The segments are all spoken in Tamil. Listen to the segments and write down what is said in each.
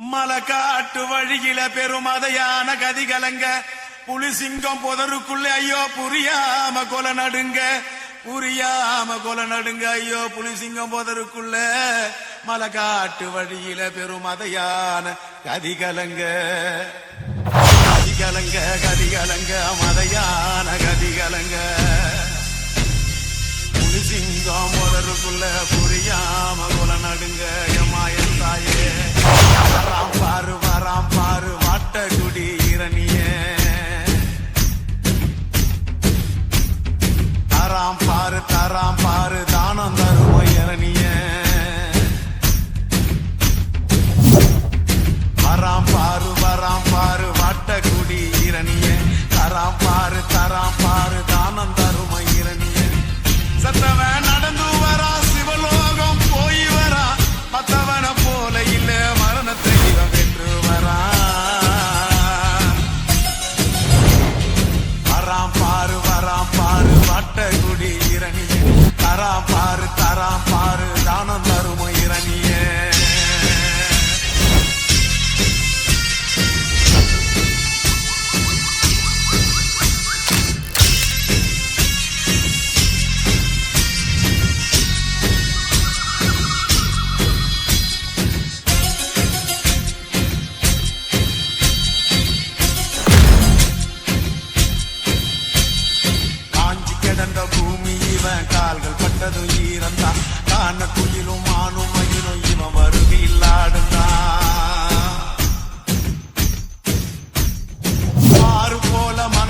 மலக்காட்டு வழியில பெருமதையான கதி கலங்க புலி சிங்கம் புதருக்குள்ளே ஐயோ புரியாம கொல நடுங்க. புரியாம கொல நடுங்க ஐயோ புலி சிங்கம் புதருக்குள்ள. மலக்காட்டு வழியில பெருமதையான கதி கலங்க கதி கலங்க கதி கலங்க மதையான கதி கலங்க புலி சிங்கம்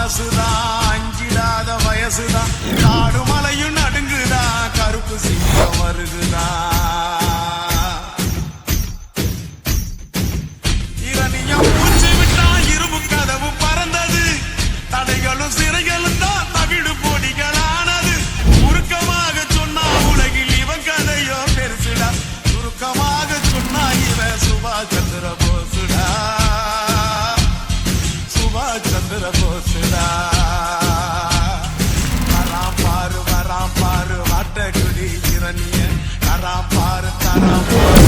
காசுதான் அஞ்சிடாத வயசுதான். காடும் I'm Rana.